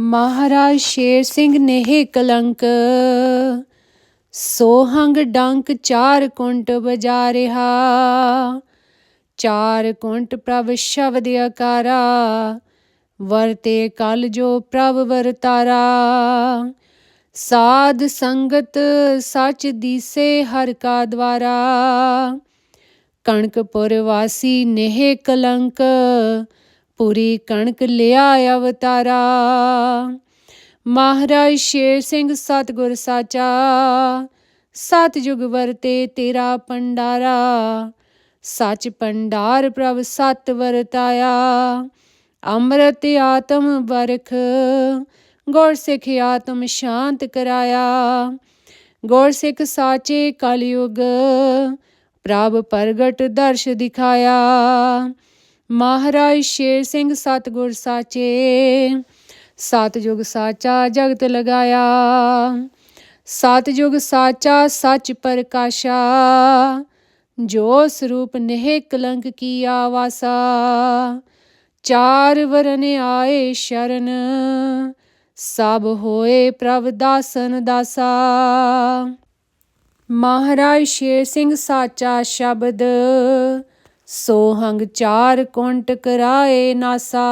ਮਹਾਰਾਜ ਸ਼ੇਰ ਸਿੰਘ ਨੇਹ ਕਲੰਕ। ਸੋਹੰਗ ਡੰਕ ਚਾਰ ਕੁੰਟ ਵਜਾ ਰਿਹਾ। ਚਾਰ ਕੁੰਟ ਪ੍ਰਭ ਸ਼ਬਦ ਅਕਾਰਾ ਵਰਤੇ ਕਲ ਜੋ ਪ੍ਰਭ ਵਰਤਾਰਾ। ਸਾਧ ਸੰਗਤ ਸਚ ਦੀਸੇ ਹਰ ਕਾ ਦਵਾਰਾ। ਕਣਕਪੁਰ ਵਾਸੀ ਨੇਹ ਕਲੰਕ। ਪੂਰੀ ਕਣਕ ਲਿਆ ਅਵਤਾਰਾ। ਮਹਾਰਾਜ ਸ਼ੇਰ ਸਿੰਘ ਸਤਿਗੁਰ ਸਾਚਾ। ਸਤਿਯੁਗ ਵਰਤੇ ਤੇਰਾ ਪੰਡਾਰਾ ਸੱਚ ਪੰਡਾਰ ਪ੍ਰਭ ਸਤ ਵਰਤਾਇਆ। ਅੰਮ੍ਰਿਤ ਆਤਮ ਵਰਖ। ਗੁਰ ਸਿੱਖ ਆਤਮ ਸ਼ਾਂਤ ਕਰਾਇਆ। ਗੁਰ ਸਿੱਖ ਸਾਚੇ ਕਲਯੁਗ। ਪ੍ਰਭ ਪ੍ਰਗਟ ਦਰਸ਼ ਦਿਖਾਇਆ। ਮਹਾਰਾਜ ਸ਼ੇਰ ਸਿੰਘ ਸਤਿਗੁਰ ਸਾਚੇ ਸਤਿਯੁਗ ਸਾਚਾ ਜਗਤ ਲਗਾਇਆ ਸਤਿਯੁਗ ਸਾਚਾ ਸੱਚ ਪ੍ਰਕਾਸ਼ਾ, ਜੋ ਸਰੂਪ ਨਹਿ ਕਲੰਕ ਕੀ ਆਵਾਸਾ ਚਾਰ ਵਰਨ ਆਏ ਸ਼ਰਨ, ਸਭ ਹੋਏ ਪ੍ਰਭ ਦਾਸਨ ਦਾਸਾ। ਮਹਾਰਾਜ ਸ਼ੇਰ ਸਿੰਘ ਸਾਚਾ ਸ਼ਬਦ ਸੋ ਸੋਹੰਗ ਚਾਰ ਕੁੰਟ ਕਰਾਏ ਨਾਸਾ।